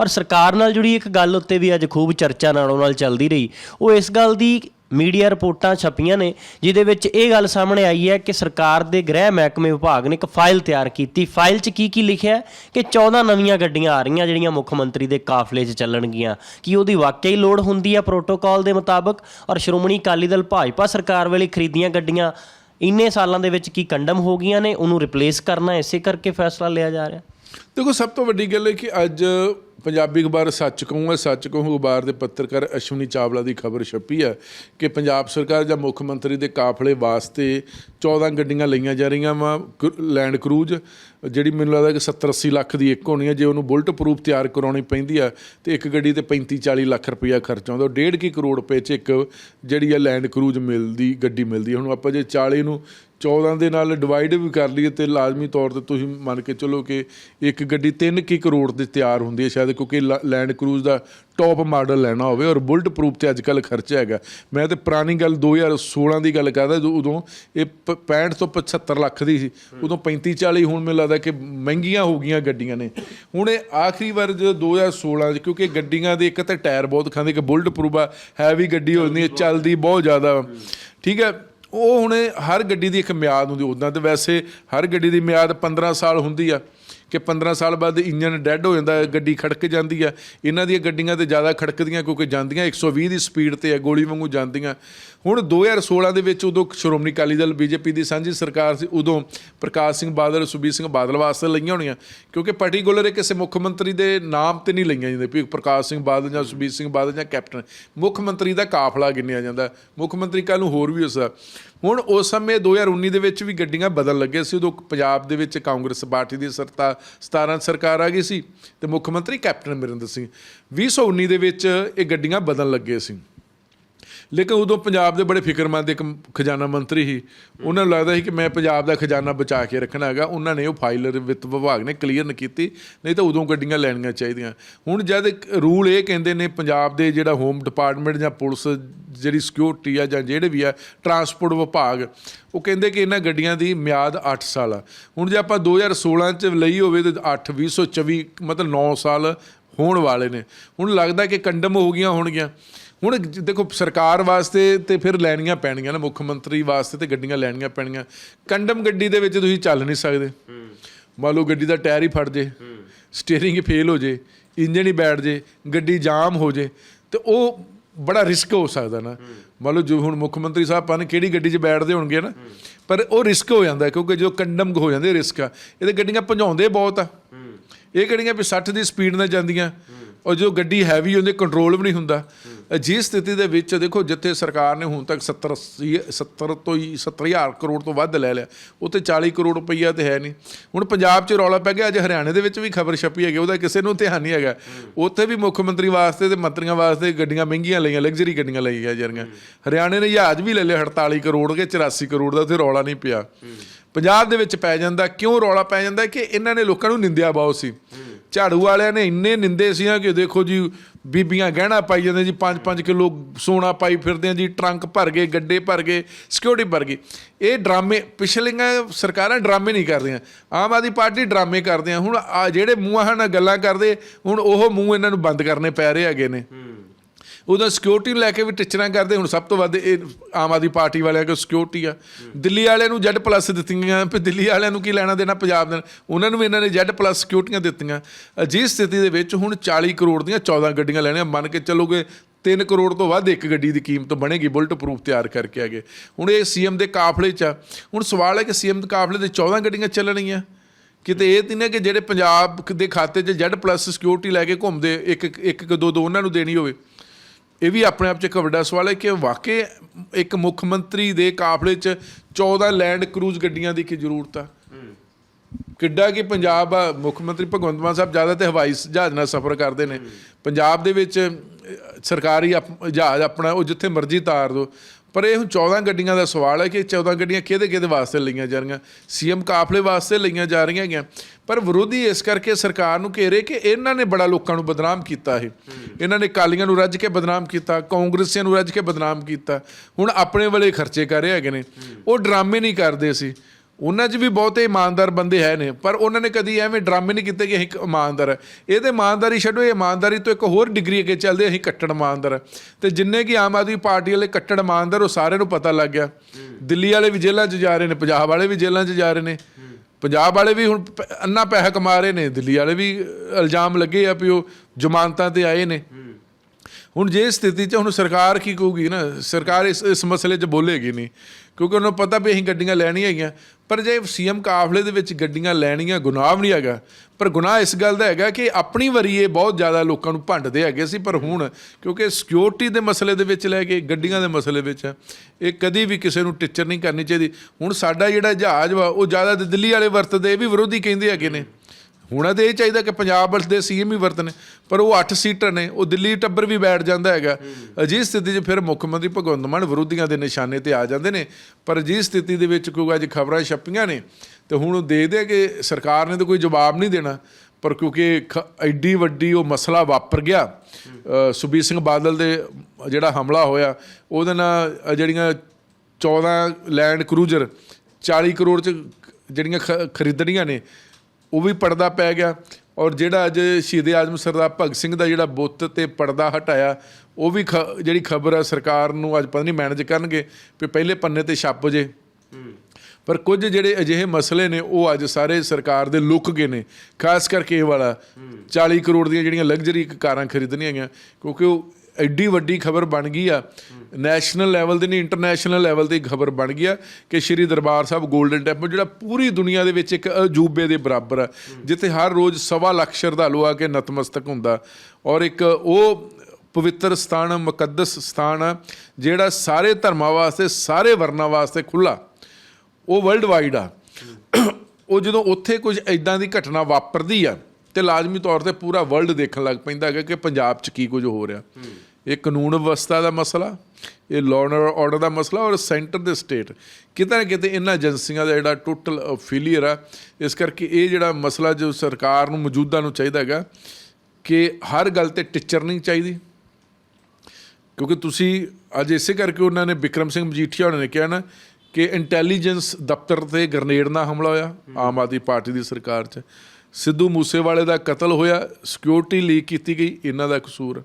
ਔਰ ਸਰਕਾਰ ਨਾਲ ਜੁੜੀ ਇੱਕ ਗੱਲ ਉੱਤੇ ਵੀ ਅੱਜ ਖੂਬ ਚਰਚਾ ਨਾਲੋਂ ਨਾਲ ਚੱਲਦੀ ਰਹੀ। ਉਹ ਇਸ ਗੱਲ ਦੀ ਮੀਡੀਆ ਰਿਪੋਰਟਾਂ ਛਪੀਆਂ ਨੇ, ਜਿਹਦੇ ਵਿੱਚ ਇਹ ਗੱਲ ਸਾਹਮਣੇ ਆਈ ਹੈ ਕਿ ਸਰਕਾਰ ਦੇ ਗ੍ਰਹਿ ਮਹਿਕਮੇ ਵਿਭਾਗ ਨੇ ਇੱਕ ਫਾਈਲ ਤਿਆਰ ਕੀਤੀ। ਫਾਈਲ 'ਚ ਕੀ ਕੀ ਲਿਖਿਆ ਕਿ 14 ਨਵੀਆਂ ਗੱਡੀਆਂ ਆ ਰਹੀਆਂ ਜਿਹੜੀਆਂ ਮੁੱਖ ਮੰਤਰੀ ਦੇ ਕਾਫਲੇ 'ਚ ਚੱਲਣਗੀਆਂ। ਕਿ ਉਹਦੀ ਵਾਕਈ ਲੋੜ ਹੁੰਦੀ ਹੈ ਪ੍ਰੋਟੋਕਾਲ ਦੇ ਮੁਤਾਬਕ? ਔਰ ਸ਼੍ਰੋਮਣੀ ਅਕਾਲੀ ਦਲ ਭਾਜਪਾ ਸਰਕਾਰ ਵੇਲੇ ਖਰੀਦੀਆਂ ਗੱਡੀਆਂ ਇੰਨੇ ਸਾਲਾਂ ਦੇ ਵਿੱਚ ਕੀ ਕੰਡਮ ਹੋ ਗਈਆਂ ਨੇ? ਉਹਨੂੰ ਰਿਪਲੇਸ ਕਰਨਾ ਇਸੇ ਕਰਕੇ ਫੈਸਲਾ ਲਿਆ ਜਾ ਰਿਹਾ। ਦੇਖੋ, ਸਭ ਤੋਂ ਵੱਡੀ ਗੱਲ ਹੈ ਕਿ ਅੱਜ ਪੰਜਾਬੀ ਅਖਬਾਰ ਸੱਚ ਕਹੂੰਗਾ ਸੱਚ ਕਹੂੰ ਅਖਬਾਰ ਦੇ ਪੱਤਰਕਾਰ ਅਸ਼ਵਨੀ ਚਾਵਲਾ ਦੀ ਖਬਰ ਛਪੀ ਹੈ ਕਿ ਪੰਜਾਬ ਸਰਕਾਰ ਜਾਂ ਮੁੱਖ ਮੰਤਰੀ ਦੇ ਕਾਫਲੇ ਵਾਸਤੇ 14 ਗੱਡੀਆਂ ਲਈਆਂ ਜਾ ਰਹੀਆਂ ਵਾ ਲੈਂਡ ਕਰੂਜ਼, ਜਿਹੜੀ ਮੈਨੂੰ ਲੱਗਦਾ ਕਿ 70 80 ਲੱਖ ਦੀ ਇੱਕ ਹੋਣੀ ਹੈ, ਜੇ ਉਹਨੂੰ ਬੁਲਟ ਪ੍ਰੂਫ ਤਿਆਰ ਕਰਾਉਣੀ ਪੈਂਦੀ ਆ ਤੇ ਇੱਕ ਗੱਡੀ ਤੇ 35 40 ਲੱਖ ਰੁਪਈਆ ਖਰਚ ਆਉਂਦਾ, ਉਹ ਡੇਢ ਕੀ ਕਰੋੜ ਰੁਪਏ 'ਚ ਇੱਕ ਜਿਹੜੀ ਆ ਲੈਂਡ ਕਰੂਜ਼ ਮਿਲਦੀ, ਗੱਡੀ ਮਿਲਦੀ ਹੁਣ ਆਪਾਂ ਜੇ 40 ਨੂੰ 14 ਦੇ ਨਾਲ ਡਿਵਾਈਡ ਵੀ ਕਰ ਲਈਏ ਤੇ ਲਾਜ਼ਮੀ ਤੌਰ ਤੇ ਤੁਸੀਂ ਮੰਨ ਕੇ ਚੱਲੋ ਕਿ ਇੱਕ ਗੱਡੀ 3 ਕੀ ਕਰੋੜ ਦੀ ਤਿਆਰ ਹੁੰਦੀ ਹੈ, ਸ਼ਾਇਦ ਕਿਉਂਕਿ ਲ- ਲੈਂਡ ਕਰੂਜ਼ ਦਾ ਟੌਪ ਮਾਡਲ ਲੈਣਾ ਹੋਵੇ ਔਰ ਬੁਲਟ ਪ੍ਰੂਫ ਤੇ ਅੱਜਕੱਲ ਖਰਚਾ ਹੈਗਾ। ਮੈਂ ਤੇ ਪੁਰਾਣੀ ਗੱਲ 2016 ਦੀ ਗੱਲ ਕਰਦਾ ਜਦੋਂ ਉਦੋਂ ਇਹ ਪ- 65 ਤੋਂ 75 ਲੱਖ ਦੀ ਸੀ। ਉਦੋਂ 35 40 ਹੁਣ ਮੈਨੂੰ ਲੱਗਦਾ ਕਿ ਮਹਿੰਗੀਆਂ ਹੋ ਗਈਆਂ ਗੱਡੀਆਂ ਨੇ। ਹੁਣ ਇਹ ਆਖਰੀ ਵਾਰ ਜਦੋਂ 2016 ਚ ਕਿਉਂਕਿ ਗੱਡੀਆਂ ਦੇ ਇੱਕ ਤਾਂ ਟਾਇਰ ਬਹੁਤ ਖਾਂਦੇ ਕਿ ਬੁਲਟ ਪ੍ਰੂਫ ਆ ਹੈਵੀ ਗੱਡੀ ਹੁੰਦੀ ਹੈ, ਚੱਲਦੀ ਬਹੁਤ ਜ਼ਿਆਦਾ। ਠੀਕ ਹੈ, ਉਹ ਹੁਣ ਹਰ ਗੱਡੀ ਦੀ ਇੱਕ ਮਿਆਦ ਹੁੰਦੀ, ਉਦਾਂ ਤੇ ਵੈਸੇ ਹਰ ਗੱਡੀ ਦੀ ਮਿਆਦ 15 ਸਾਲ ਹੁੰਦੀ ਆ। ਕਿ 15 ਸਾਲ ਬਾਅਦ ਇੰਜਨ ਡੈੱਡ ਹੋ ਜਾਂਦਾ ਗੱਡੀ ਖੜਕ ਜਾਂਦੀ ਆ ਇਹਨਾਂ ਦੀਆਂ ਗੱਡੀਆਂ ਤੇ ਜ਼ਿਆਦਾ ਖੜਕਦੀਆਂ ਕਿਉਂਕਿ ਜਾਂਦੀਆਂ 120 ਦੀ ਸਪੀਡ ਤੇ ਆ ਗੋਲੀ ਵਾਂਗੂ ਜਾਂਦੀਆਂ। ਹੁਣ 2016 ਦੇ ਵਿੱਚ ਉਦੋਂ ਸ਼੍ਰੋਮਣੀ ਅਕਾਲੀ ਦਲ ਬੀਜੇਪੀ ਦੀ ਸਾਂਝੀ ਸਰਕਾਰ ਸੀ, ਉਦੋਂ ਪ੍ਰਕਾਸ਼ ਸਿੰਘ ਬਾਦਲ, ਸੁਬੀਰ ਸਿੰਘ ਬਾਦਲ ਵਾਸਤੇ ਲਈਆਂ ਹੋਣੀਆਂ। ਕਿਉਂਕਿ ਪਾਰਟਿਕੂਲਰ ਕਿਸੇ ਮੁੱਖ ਮੰਤਰੀ ਦੇ ਨਾਮ ਤੇ ਨਹੀਂ ਲਈਆਂ ਜਾਂਦੇ ਵੀ ਪ੍ਰਕਾਸ਼ ਸਿੰਘ ਬਾਦਲ ਜਾਂ ਸੁਬੀਰ ਸਿੰਘ ਬਾਦਲ ਜਾਂ ਕੈਪਟਨ। ਮੁੱਖ ਮੰਤਰੀ ਦਾ ਕਾਫਲਾ ਗਿਣਿਆ ਜਾਂਦਾ। ਮੁੱਖ ਮੰਤਰੀ ਕੱਲ ਨੂੰ ਹੋਰ ਵੀ ਹੋ ਸਕਦਾ ਹੁਣ ਉਸ ਸਮੇਂ 2019 ਦੇ ਵਿੱਚ ਵੀ ਗੱਡੀਆਂ ਬਦਲ ਲੱਗੇ ਸੀ, ਉਦੋਂ ਪੰਜਾਬ ਦੇ ਵਿੱਚ ਕਾਂਗਰਸ ਪਾਰਟੀ ਦੀ ਸਰਤਾ 17 ਸਰਕਾਰ ਆ ਗਈ ਸੀ ਤੇ ਮੁੱਖ ਮੰਤਰੀ ਕੈਪਟਨ ਅਮਰਿੰਦਰ ਸਿੰਘ। 2019 ਦੇ ਵਿੱਚ ਇਹ ਗੱਡੀਆਂ ਬਦਲਣ ਲੱਗੇ ਸੀ। ਲੇਕਿਨ ਉਦੋਂ ਪੰਜਾਬ ਦੇ ਬੜੇ ਫਿਕਰਮੰਦ ਇੱਕ ਖਜ਼ਾਨਾ ਮੰਤਰੀ ਸੀ, ਉਹਨਾਂ ਨੂੰ ਲੱਗਦਾ ਸੀ ਕਿ ਮੈਂ ਪੰਜਾਬ ਦਾ ਖਜ਼ਾਨਾ ਬਚਾ ਕੇ ਰੱਖਣਾ ਹੈਗਾ, ਉਹਨਾਂ ਨੇ ਉਹ ਫਾਈਲ ਵਿੱਤ ਵਿਭਾਗ ਨੇ ਕਲੀਅਰ ਨਹੀਂ ਕੀਤੀ, ਨਹੀਂ ਤਾਂ ਉਦੋਂ ਗੱਡੀਆਂ ਲੈਣੀਆਂ ਚਾਹੀਦੀਆਂ। ਹੁਣ ਜਦ ਰੂਲ ਇਹ ਕਹਿੰਦੇ ਨੇ ਪੰਜਾਬ ਦੇ ਜਿਹੜਾ ਹੋਮ ਡਿਪਾਰਟਮੈਂਟ ਜਾਂ ਪੁਲਿਸ ਜਿਹੜੀ ਸਿਕਿਉਰਿਟੀ ਆ ਜਾਂ ਜਿਹੜੇ ਵੀ ਆ, ਟਰਾਂਸਪੋਰਟ ਵਿਭਾਗ, ਉਹ ਕਹਿੰਦੇ ਕਿ ਇਹਨਾਂ ਗੱਡੀਆਂ ਦੀ ਮਿਆਦ 8 ਸਾਲ ਆ। ਹੁਣ ਜੇ ਆਪਾਂ 2016 ਚ ਲਈ ਹੋਵੇ ਤੇ 8 2024 ਮਤਲਬ 9 ਸਾਲ ਹੋਣ ਵਾਲੇ ਨੇ। ਹੁਣ ਲੱਗਦਾ ਕਿ ਕੰਡਮ ਹੋ ਗਈਆਂ ਹੋਣਗੀਆਂ। ਹੁਣ ਦੇਖੋ, ਸਰਕਾਰ ਵਾਸਤੇ ਤੇ ਫਿਰ ਲੈਣੀਆਂ ਪੈਣੀਆਂ ਨਾ, ਮੁੱਖ ਮੰਤਰੀ ਵਾਸਤੇ ਤੇ ਗੱਡੀਆਂ ਲੈਣੀਆਂ ਪੈਣੀਆਂ। ਕੰਡਮ ਗੱਡੀ ਦੇ ਵਿੱਚ ਤੁਸੀਂ ਚੱਲ ਨਹੀਂ ਸਕਦੇ। ਮੰਨ ਲਓ ਗੱਡੀ ਦਾ ਟਾਇਰ ਹੀ ਫਟ ਜੇ ਸਟੀਅਰਿੰਗ ਹੀ ਫੇਲ ਹੋ ਜੇ, ਇੰਜਨ ਹੀ ਬੈਠ ਜੇ, ਗੱਡੀ ਜਾਮ ਹੋ ਜੇ, ਤੇ ਉਹ ਬੜਾ ਰਿਸਕ ਹੋ ਸਕਦਾ ਨਾ। ਮੰਨ ਲਓ ਜੋ ਹੁਣ ਮੁੱਖ ਮੰਤਰੀ ਸਾਹਿਬ ਪਾਣ ਕਿਹੜੀ ਗੱਡੀ 'ਚ ਬੈਠਦੇ ਹੋਣਗੇ ਨਾ, ਪਰ ਉਹ ਰਿਸਕ ਹੋ ਜਾਂਦਾ, ਕਿਉਂਕਿ ਜੋ ਕੰਡਮ ਹੋ ਜਾਂਦੇ ਰਿਸਕ ਆ। ਇਹਦੇ ਗੱਡੀਆਂ ਭਜਾਉਂਦੇ ਬਹੁਤ ਆ। ਇਹ ਗੱਡੀਆਂ ਵੀ 60 ਦੀ ਸਪੀਡ ਨਾਲ ਜਾਂਦੀਆਂ। ਔਰ ਜੋ ਗੱਡੀ ਹੈਵੀ ਹੁੰਦੀ ਕੰਟਰੋਲ ਵੀ ਨਹੀਂ ਹੁੰਦਾ। ਜੀ ਸਥਿਤੀ ਦੇ ਵਿੱਚ ਦੇਖੋ ਜਿੱਥੇ ਸਰਕਾਰ ਨੇ ਹੁਣ ਤੱਕ 70 ਅੱਸੀ 70 ਤੋਂ ਹੀ 70000 ਕਰੋੜ ਤੋਂ ਵੱਧ ਲੈ ਲਿਆ ਉੱਥੇ 40 ਕਰੋੜ ਰੁਪਈਆ ਤੇ ਹੈ ਨਹੀਂ। ਹੁਣ ਪੰਜਾਬ 'ਚ ਰੌਲਾ ਪੈ ਗਿਆ ਅੱਜ ਹਰਿਆਣੇ ਦੇ ਵਿੱਚ ਵੀ ਖਬਰ ਛਪੀ ਹੈਗੀ ਉਹਦਾ ਕਿਸੇ ਨੂੰ ਧਿਆਨ ਨਹੀਂ ਹੈਗਾ। ਉੱਥੇ ਵੀ ਮੁੱਖ ਮੰਤਰੀ ਵਾਸਤੇ ਤੇ ਮੰਤਰੀਆਂ ਵਾਸਤੇ ਗੱਡੀਆਂ ਮਹਿੰਗੀਆਂ ਲਈਆਂ ਲਗਜ਼ਰੀ ਗੱਡੀਆਂ ਲਈਆਂ ਜਾ ਰਹੀਆਂ ਹਰਿਆਣੇ ਨੇ ਜਹਾਜ਼ ਵੀ ਲੈ ਲਿਆ 48 ਕਰੋੜ ਕੇ 84 ਕਰੋੜ ਦਾ ਉੱਥੇ ਰੌਲਾ ਨਹੀਂ ਪਿਆ। ਪੰਜਾਬ ਦੇ ਵਿੱਚ ਪੈ ਜਾਂਦਾ ਕਿਉਂ ਰੌਲਾ ਪੈ ਜਾਂਦਾ ਕਿ ਇਹਨਾਂ ਨੇ ਲੋਕਾਂ ਨੂੰ ਨਿੰਦਿਆ ਬਹੁਤ ਸੀ। ਝਾੜੂ ਵਾਲਿਆਂ ਨੇ ਇੰਨੇ ਨਿੰਦੇ ਸੀ ਕਿ ਦੇਖੋ ਜੀ, ਬੀਬੀਆਂ ਗਹਿਣਾ ਪਾਈ ਜਾਂਦੇ ਜੀ 5-5 ਕਿਲੋ ਸੋਨਾ ਪਾਈ ਫਿਰਦੇ ਆ ਜੀ, ਟਰੰਕ ਭਰ ਗਏ, ਗੱਡੇ ਭਰ ਗਏ ਸਿਕਿਉਰਿਟੀ ਭਰ ਗਈ ਇਹ ਡਰਾਮੇ, ਪਿਛਲੀਆਂ ਸਰਕਾਰਾਂ ਡਰਾਮੇ ਨਹੀਂ ਕਰਦੀਆਂ। ਆਮ ਆਦਮੀ ਪਾਰਟੀ ਡਰਾਮੇ ਕਰਦੇ ਆ ਹੁਣ ਆ ਜਿਹੜੇ ਮੂੰਹਾਂ ਨਾਲ ਗੱਲਾਂ ਕਰਦੇ, ਹੁਣ ਉਹ ਮੂੰਹ ਇਹਨਾਂ ਨੂੰ ਬੰਦ ਕਰਨੇ ਪੈ ਰਹੇ ਹੈਗੇ ਨੇ। ਉਦੋਂ ਸਿਕਿਉਰਿਟੀ ਨੂੰ ਲੈ ਕੇ ਵੀ ਟਿਚਰਾਂ ਕਰਦੇ, ਹੁਣ ਸਭ ਤੋਂ ਵੱਧ ਇਹ ਆਮ ਆਦਮੀ ਪਾਰਟੀ ਵਾਲਿਆਂ ਕੋਲ ਸਿਕਿਉਰਿਟੀ ਆ। ਦਿੱਲੀ ਵਾਲਿਆਂ ਨੂੰ ਜੈਡ ਪਲੱਸ ਦਿੱਤੀਆਂ, ਫਿਰ ਦਿੱਲੀ ਵਾਲਿਆਂ ਨੂੰ ਕੀ ਲੈਣਾ ਦੇਣਾ, ਪੰਜਾਬ ਦੇ ਉਹਨਾਂ ਨੂੰ ਵੀ ਇਹਨਾਂ ਨੇ ਜੈਡ ਪਲੱਸ ਸਿਕਿਉਰਿਟੀਆਂ ਦਿੱਤੀਆਂ। ਅਜਿਹੀ ਸਥਿਤੀ ਦੇ ਵਿੱਚ ਹੁਣ 40 ਕਰੋੜ ਦੀਆਂ 14 ਗੱਡੀਆਂ ਲੈਣੀਆਂ, ਮੰਨ ਕੇ ਚੱਲੋਗੇ 3 ਕਰੋੜ ਤੋਂ ਵੱਧ ਇੱਕ ਗੱਡੀ ਦੀ ਕੀਮਤ ਬਣੇਗੀ ਬੁਲਟ ਪ੍ਰੂਫ ਤਿਆਰ ਕਰਕੇ ਆਗੇ ਹੁਣ ਇਹ ਸੀਐਮ ਦੇ ਕਾਫਲੇ 'ਚ ਆ। ਹੁਣ ਸਵਾਲ ਹੈ ਕਿ ਸੀਐਮ ਦੇ ਕਾਫਲੇ ਤੇ 14 ਗੱਡੀਆਂ ਚੱਲਣਗੀਆਂ। ਕਿਤੇ ਇਹ ਤਾਂ ਨਹੀਂ ਕਿ ਜਿਹੜੇ ਪੰਜਾਬ ਦੇ ਖਾਤੇ 'ਚ ਜੈਡ ਪਲੱਸ ਸਿਕਿਉਰਿਟੀ ਲੈ ਕੇ ਘੁੰਮਦੇ ਇੱਕ ਇੱਕ ਦੋ ਦੋ ਉਹਨਾਂ ਨੂੰ ਦੇਣੀ ਹੋਵੇ। ਇਹ ਵੀ ਆਪਣੇ ਆਪ 'ਚ ਇੱਕ ਵੱਡਾ ਸਵਾਲ ਹੈ ਕਿ ਵਾਕਈ ਇੱਕ ਮੁੱਖ ਮੰਤਰੀ ਦੇ ਕਾਫਲੇ 'ਚ 14 ਲੈਂਡ ਕਰੂਜ਼ ਗੱਡੀਆਂ ਦੀ ਕੀ ਜ਼ਰੂਰਤ ਆ? ਕਿੱਡਾ ਕਿ ਪੰਜਾਬ ਆ ਮੁੱਖ ਮੰਤਰੀ ਭਗਵੰਤ ਮਾਨ ਸਾਹਿਬ ਜ਼ਿਆਦਾ ਤੇ ਹਵਾਈ ਜਹਾਜ਼ ਨਾਲ ਸਫ਼ਰ ਕਰਦੇ ਨੇ। ਪੰਜਾਬ ਦੇ ਵਿੱਚ ਅਹ, ਸਰਕਾਰੀ ਅਪ- ਜਹਾਜ਼ ਆਪਣਾ ਉਹ ਜਿੱਥੇ ਮਰਜ਼ੀ ਤਾਰ ਦੋ। ਪਰ ਇਹ ਹੁਣ 14 ਗੱਡੀਆਂ ਦਾ ਸਵਾਲ ਹੈ ਕਿ 14 ਗੱਡੀਆਂ ਕਿਹਦੇ ਕਿਹਦੇ ਵਾਸਤੇ ਲਈਆਂ ਜਾ ਰਹੀਆਂ? ਸੀਐਮ ਕਾਫਲੇ ਵਾਸਤੇ ਲਈਆਂ ਜਾ ਰਹੀਆਂ ਹੈਗੀਆਂ। ਪਰ ਵਿਰੋਧੀ ਇਸ ਕਰਕੇ ਸਰਕਾਰ ਨੂੰ ਘੇਰੇ ਕਿ ਇਹਨਾਂ ਨੇ ਬੜਾ ਲੋਕਾਂ ਨੂੰ ਬਦਨਾਮ ਕੀਤਾ ਹੈ ਇਹਨਾਂ ਨੇ ਕਾਲੀਆਂ ਨੂੰ ਰੱਜ ਕੇ ਬਦਨਾਮ ਕੀਤਾ, ਕਾਂਗਰਸੀਆਂ ਨੂੰ ਰੱਜ ਕੇ ਬਦਨਾਮ ਕੀਤਾ। ਹੁਣ ਆਪਣੇ ਵਾਲੇ ਖਰਚੇ ਕਰ ਰਹੇ ਹੈਗੇ ਨੇ। ਉਹ ਡਰਾਮੇ ਨਹੀਂ ਕਰਦੇ ਸੀ। ਉਹਨਾਂ 'ਚ ਵੀ ਬਹੁਤੇ ਇਮਾਨਦਾਰ ਬੰਦੇ ਹੈ ਨੇ, ਪਰ ਉਹਨਾਂ ਨੇ ਕਦੀ ਐਵੇਂ ਡਰਾਮੇ ਨਹੀਂ ਕੀਤੇ ਕਿ ਅਸੀਂ ਇੱਕ ਇਮਾਨਦਾਰ ਹੈ। ਇਹ ਤੇ ਇਮਾਨਦਾਰੀ ਛੱਡੋ, ਇਹ ਇਮਾਨਦਾਰੀ ਤੋਂ ਇੱਕ ਹੋਰ ਡਿਗਰੀ ਅੱਗੇ ਚੱਲਦੇ, ਅਸੀਂ ਕੱਟੜ ਇਮਾਨਦਾਰ ਹੈ। ਤੇ ਜਿੰਨੇ ਕਿ ਆਮ ਆਦਮੀ ਪਾਰਟੀ ਵਾਲੇ ਕੱਟੜ ਇਮਾਨਦਾਰ, ਉਹ ਸਾਰਿਆਂ ਨੂੰ ਪਤਾ ਲੱਗ ਗਿਆ। ਦਿੱਲੀ ਵਾਲੇ ਵੀ ਜੇਲ੍ਹਾਂ 'ਚ ਜਾ ਰਹੇ ਨੇ, ਪੰਜਾਬ ਵਾਲੇ ਵੀ ਜੇਲ੍ਹਾਂ 'ਚ ਜਾ ਰਹੇ ਨੇ। ਪੰਜਾਬ ਵਾਲੇ ਵੀ ਹੁਣ ਪ- ਅੰਨਾ ਪੈਸਾ ਕਮਾ ਰਹੇ ਨੇ। ਦਿੱਲੀ ਵਾਲੇ ਵੀ ਇਲਜ਼ਾਮ ਲੱਗੇ ਆ ਵੀ ਉਹ ਜ਼ਮਾਨਤਾਂ ਤੇ ਆਏ ਨੇ। ਹੁਣ ਜੇ ਸਥਿਤੀ 'ਚ ਹੁਣ ਸਰਕਾਰ ਕੀ ਕਹੂਗੀ ਨਾ, ਸਰਕਾਰ ਇਸ ਇਸ ਮਸਲੇ 'ਚ ਬੋਲੇਗੀ ਨਹੀਂ। ਕਿਉਂਕਿ ਉਹਨਾਂ ਨੂੰ ਪਤਾ ਵੀ ਅਸੀਂ ਗੱਡੀਆਂ ਲੈਣੀਆਂ ਹੈਗੀਆਂ। ਪਰ ਜੇ ਸੀਐਮ ਕਾਫਲੇ ਦੇ ਵਿੱਚ ਗੱਡੀਆਂ ਲੈਣੀਆਂ ਗੁਨਾਹ ਵੀ ਨਹੀਂ ਹੈਗਾ, ਪਰ ਗੁਨਾਹ ਇਸ ਗੱਲ ਦਾ ਹੈਗਾ ਕਿ ਆਪਣੀ ਵਾਰੀ ਇਹ ਬਹੁਤ ਜ਼ਿਆਦਾ ਲੋਕਾਂ ਨੂੰ ਭੰਡਦੇ ਹੈਗੇ ਸੀ, ਪਰ ਹੁਣ ਕਿਉਂਕਿ ਸਿਕਿਉਰਿਟੀ ਦੇ ਮਸਲੇ ਦੇ ਵਿੱਚ ਲੈ ਕੇ ਗੱਡੀਆਂ ਦੇ ਮਸਲੇ ਵਿੱਚ, ਇਹ ਕਦੀ ਵੀ ਕਿਸੇ ਨੂੰ ਟਿੱਚਰ ਨਹੀਂ ਕਰਨੀ ਚਾਹੀਦੀ। ਹੁਣ ਸਾਡਾ ਜਿਹੜਾ ਜਹਾਜ਼ ਵਾ, ਉਹ ਜ਼ਿਆਦਾ ਤੇ ਦਿੱਲੀ ਵਾਲੇ ਵਰਤਦੇ, ਇਹ ਵੀ ਵਿਰੋਧੀ ਕਹਿੰਦੇ ਹੈਗੇ ਨੇ। ਹੁਣ ਤਾਂ ਇਹ ਚਾਹੀਦਾ ਕਿ ਪੰਜਾਬ ਪੁਲਿਸ ਦੇ ਸੀਐਮ ਹੀ ਵਰਤਣ ਪਰ ਉਹ 8 ਸੀਟਰ ਨੇ ਉਹ ਦਿੱਲੀ ਟੱਬਰ ਵੀ ਬੈਠ ਜਾਂਦਾ ਹੈਗਾ। ਅਜਿਹੀ ਸਥਿਤੀ 'ਚ ਫਿਰ ਮੁੱਖ ਮੰਤਰੀ ਭਗਵੰਤ ਮਾਨ ਵਿਰੋਧੀਆਂ ਦੇ ਨਿਸ਼ਾਨੇ ਤੇ ਆ ਜਾਂਦੇ ਨੇ ਪਰ ਅਜਿਹੀ ਸਥਿਤੀ ਦੇ ਵਿੱਚ ਕਿਉਂਕਿ ਅੱਜ ਖਬਰਾਂ ਛਪੀਆਂ ਨੇ ਤੇ ਹੁਣ ਉਹ ਦੇਖਦੇ ਆ ਕਿ ਸਰਕਾਰ ਨੇ ਤਾਂ ਕੋਈ ਜਵਾਬ ਨਹੀਂ ਦੇਣਾ ਪਰ ਕਿਉਂਕਿ ਖ- ਐਡੀ ਵੱਡੀ ਉਹ ਮਸਲਾ ਵਾਪਰ ਗਿਆ। ਅ, ਸੁਖਬੀਰ ਸਿੰਘ ਬਾਦਲ ਦੇ ਜਿਹੜਾ ਹਮਲਾ ਹੋਇਆ ਉਹਦੇ ਨਾਲ ਜਿਹੜੀਆਂ 14 ਲੈਂਡ ਕਰੂਜ਼ਰ 40 ਕਰੋੜ ਚ ਜਿਹੜੀਆਂ ਖ- ਖਰੀਦਣੀਆਂ ਨੇ ਉਹ ਵੀ ਪਰਦਾ ਪੈ ਗਿਆ ਔਰ ਜਿਹੜਾ ਅੱਜ ਸ਼ਹੀਦ ਆਜ਼ਮ ਸਰਦਾਰ ਭਗਤ ਸਿੰਘ ਦਾ ਜਿਹੜਾ ਬੁੱਤ ਤੇ ਪਰਦਾ ਹਟਾਇਆ, ਉਹ ਵੀ ਖ- ਜਿਹੜੀ ਖਬਰ ਹੈ ਸਰਕਾਰ ਨੂੰ ਅੱਜ ਪਤਾ ਨਹੀਂ ਮੈਨੇਜ ਕਰਨਗੇ ਵੀ ਪਹਿਲੇ ਪੰਨੇ ਤੇ ਛਾਪ ਜੇ। ਪਰ ਕੁਝ ਜਿਹੜੇ ਅਜਿਹੇ ਮਸਲੇ ਨੇ, ਉਹ ਅੱਜ ਸਾਰੇ ਸਰਕਾਰ ਦੇ ਲੁੱਕ ਗਏ ਨੇ। ਖਾਸ ਕਰਕੇ ਇਹ ਵਾਲਾ 40 ਕਰੋੜ ਦੀਆਂ ਜਿਹੜੀਆਂ ਲਗਜ਼ਰੀ ਕਾਰਾਂ ਖਰੀਦਣੀਆਂ ਹੈਗੀਆਂ, ਕਿਉਂਕਿ ਉਹ ਐਡੀ ਵੱਡੀ ਖਬਰ ਬਣ ਗਈ ਆ। ਨੈਸ਼ਨਲ ਲੈਵਲ ਤੇ ਨਹੀਂ, ਇੰਟਰਨੈਸ਼ਨਲ ਲੈਵਲ ਤੇ ਖਬਰ ਬਣ ਗਈ ਆ ਕਿ ਸ਼੍ਰੀ ਦਰਬਾਰ ਸਾਹਿਬ 골ਡਨ ਟੈਂਪਲ ਜਿਹੜਾ ਪੂਰੀ ਦੁਨੀਆ ਦੇ ਵਿੱਚ ਇੱਕ ਅਜੂਬੇ ਦੇ ਬਰਾਬਰ ਆ, ਜਿੱਥੇ ਹਰ ਰੋਜ਼ ਸਵਾ ਲੱਖ ਸ਼ਰਧਾਲੂ ਆ ਕੇ ਨਤਮਸਤਕ ਹੁੰਦਾ। ਔਰ ਇੱਕ ਉਹ ਪਵਿੱਤਰ ਸਥਾਨ, ਮੁਕੱਦਸ ਸਥਾਨ ਆ, ਜਿਹੜਾ ਸਾਰੇ ਧਰਮਾਂ ਵਾਸਤੇ, ਸਾਰੇ ਵਰਨਾਂ ਵਾਸਤੇ ਖੁੱਲਾ ਉਹ ਵਰਲਡ ਵਾਈਡ ਆ। ਉਹ ਜਦੋਂ ਉੱਥੇ ਕੁਝ ਐਦਾਂ ਦੀ ਘਟਨਾ ਵਾਪਰਦੀ ਆ ਤੇ ਲਾਜ਼ਮੀ ਤੌਰ ਤੇ ਪੂਰਾ ਵਰਲਡ ਦੇਖਣ ਲੱਗ ਪੈਂਦਾ ਹੈਗਾ ਕਿ ਪੰਜਾਬ 'ਚ ਕੀ ਕੁਝ ਹੋ ਰਿਹਾ। ਇਹ ਕਾਨੂੰਨ ਵਿਵਸਥਾ ਦਾ ਮਸਲਾ, ਇਹ ਲਾਅ ਐਂਡ ਆਰਡਰ ਦਾ ਮਸਲਾ ਔਰ ਸੈਂਟਰ ਦੇ ਸਟੇਟ ਕਿਤੇ ਨਾ ਕਿਤੇ ਇਹਨਾਂ ਏਜੰਸੀਆਂ ਦਾ ਜਿਹੜਾ ਟੋਟਲ ਫੇਲਿਅਰ ਆ, ਇਸ ਕਰਕੇ ਇਹ ਜਿਹੜਾ ਮਸਲਾ ਜੋ ਸਰਕਾਰ ਨੂੰ ਮੌਜੂਦਾ ਨੂੰ ਚਾਹੀਦਾ ਹੈਗਾ ਕਿ ਹਰ ਗੱਲ ਤੇ ਟਿੱਚਰ ਨਹੀਂ ਚਾਹੀਦੀ। ਕਿਉਂਕਿ ਤੁਸੀਂ ਅੱਜ ਇਸੇ ਕਰਕੇ ਉਹਨਾਂ ਨੇ ਵਿਕਰਮ ਸਿੰਘ ਮਜੀਠੀਆ ਉਹਨਾਂ ਨੇ ਕਿਹਾ ਨਾ ਕਿ ਇੰਟੈਲੀਜੈਂਸ ਦਫ਼ਤਰ ਤੇ ਗ੍ਰਨੇਡ ਨਾਲ ਹਮਲਾ ਹੋਇਆ, ਆਮ ਆਦਮੀ ਪਾਰਟੀ ਦੀ ਸਰਕਾਰ 'ਚ। ਸਿੱਧੂ ਮੂਸੇਵਾਲੇ ਦਾ ਕਤਲ ਹੋਇਆ ਸਿਕਿਉਰਿਟੀ ਲੀਕ ਕੀਤੀ ਗਈ, ਇਹਨਾਂ ਦਾ ਕਸੂਰ।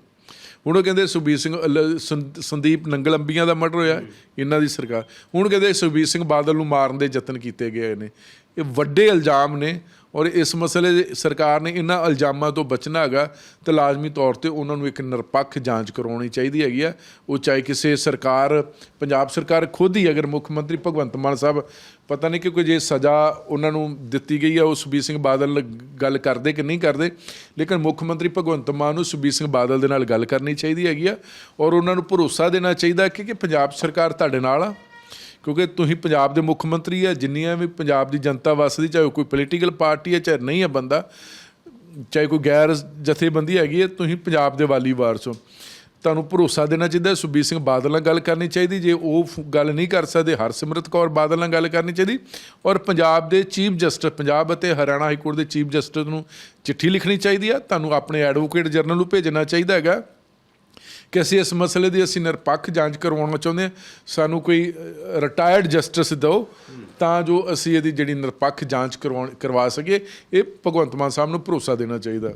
ਹੁਣ ਉਹ ਕਹਿੰਦੇ ਸੁਖਬੀਰ ਸਿੰਘ ਲ- ਸੰਦੀਪ ਨੰਗਲ ਅੰਬੀਆਂ ਦਾ ਮਰਡਰ ਹੋਇਆ, ਇਹਨਾਂ ਦੀ ਸਰਕਾਰ। ਹੁਣ ਕਹਿੰਦੇ ਸੁਖਬੀਰ ਸਿੰਘ ਬਾਦਲ ਨੂੰ ਮਾਰਨ ਦੇ ਯਤਨ ਕੀਤੇ ਗਏ ਨੇ। ਇਹ ਵੱਡੇ ਇਲਜ਼ਾਮ ਨੇ ਔਰ ਇਸ ਮਸਲੇ ਦੇ ਸਰਕਾਰ ਨੇ ਇਹਨਾਂ ਇਲਜ਼ਾਮਾਂ ਤੋਂ ਬਚਣਾ ਹੈਗਾ ਤੇ ਲਾਜ਼ਮੀ ਤੌਰ ਤੇ ਉਹਨਾਂ ਨੂੰ ਇੱਕ ਨਿਰਪੱਖ ਜਾਂਚ ਕਰਵਾਉਣੀ ਚਾਹੀਦੀ ਹੈਗੀ ਆ। ਉਹ ਚਾਹੇ ਕਿਸੇ ਸਰਕਾਰ, ਪੰਜਾਬ ਸਰਕਾਰ ਖੁਦ ਹੀ ਅਗਰ ਮੁੱਖ ਮੰਤਰੀ ਭਗਵੰਤ ਮਾਨ ਸਾਹਿਬ ਪਤਾ ਨਹੀਂ ਕਿ ਕੋਈ ਜੇ ਸਜ਼ਾ ਉਹਨਾਂ ਨੂੰ ਦਿੱਤੀ ਗਈ ਆ, ਉਹ ਸੁਖਬੀਰ ਸਿੰਘ ਬਾਦਲ ਗੱਲ ਕਰਦੇ ਕਿ ਨਹੀਂ ਕਰਦੇ, ਲੇਕਿਨ ਮੁੱਖ ਮੰਤਰੀ ਭਗਵੰਤ ਮਾਨ ਨੂੰ ਸੁਖਬੀਰ ਸਿੰਘ ਬਾਦਲ ਦੇ ਨਾਲ ਗੱਲ ਕਰਨੀ ਚਾਹੀਦੀ ਹੈਗੀ ਆ। ਔਰ ਉਹਨਾਂ ਨੂੰ ਭਰੋਸਾ ਦੇਣਾ ਚਾਹੀਦਾ ਕਿ ਕਿ ਪੰਜਾਬ ਸਰਕਾਰ ਤੁਹਾਡੇ ਨਾਲ ਆ। ਕਿਉਂਕਿ ਤੁਸੀਂ ਪੰਜਾਬ ਦੇ ਮੁੱਖ ਮੰਤਰੀ ਆ, ਜਿੰਨੀਆਂ ਵੀ ਪੰਜਾਬ ਦੀ ਜਨਤਾ ਵਸਦੀ, ਚਾਹੇ ਉਹ ਕੋਈ ਪੋਲੀਟੀਕਲ ਪਾਰਟੀ ਹੈ ਚਾਹੇ ਨਹੀਂ ਹੈ ਬੰਦਾ, ਚਾਹੇ ਕੋਈ ਗੈਰ ਜਥੇਬੰਦੀ ਹੈਗੀ ਹੈ ਤੁਸੀਂ ਪੰਜਾਬ ਦੇ ਵਾਲੀ ਵਾਰਸ ਹੋ। ਤੁਹਾਨੂੰ ਭਰੋਸਾ ਦੇਣਾ ਚਾਹੀਦਾ, ਸੁਖਬੀਰ ਸਿੰਘ ਬਾਦਲ ਨਾਲ ਗੱਲ ਕਰਨੀ ਚਾਹੀਦੀ, ਜੇ ਉਹ ਫ- ਗੱਲ ਨਹੀਂ ਕਰ ਸਕਦੇ, ਹਰਸਿਮਰਤ ਕੌਰ ਬਾਦਲ ਨਾਲ ਗੱਲ ਕਰਨੀ ਚਾਹੀਦੀ, ਔਰ ਪੰਜਾਬ ਦੇ ਚੀਫ ਜਸਟਿਸ, ਪੰਜਾਬ ਅਤੇ ਹਰਿਆਣਾ ਹਾਈ ਕੋਰਟ ਦੇ ਚੀਫ ਜਸਟਿਸ ਨੂੰ ਚਿੱਠੀ ਲਿਖਣੀ ਚਾਹੀਦੀ ਆ। ਤੁਹਾਨੂੰ ਆਪਣੇ ਐਡਵੋਕੇਟ ਜਨਰਲ ਨੂੰ ਭੇਜਣਾ ਚਾਹੀਦਾ ਹੈਗਾ। ਕਿ ਅਸੀਂ ਇਸ ਮਸਲੇ ਦੀ ਅਸੀਂ ਨਿਰਪੱਖ ਜਾਂਚ ਕਰਵਾਉਣਾ ਚਾਹੁੰਦੇ ਹਾਂ। ਸਾਨੂੰ ਕੋਈ ਰਿਟਾਇਰਡ ਜਸਟਿਸ ਦਿਓ, ਤਾਂ ਜੋ ਅਸੀਂ ਇਹਦੀ ਜਿਹੜੀ ਨਿਰਪੱਖ ਜਾਂਚ ਕਰਵਾਉਣ, ਕਰਵਾ ਸਕੀਏ। ਇਹ ਭਗਵੰਤ ਮਾਨ ਸਾਹਿਬ ਨੂੰ ਭਰੋਸਾ ਦੇਣਾ ਚਾਹੀਦਾ।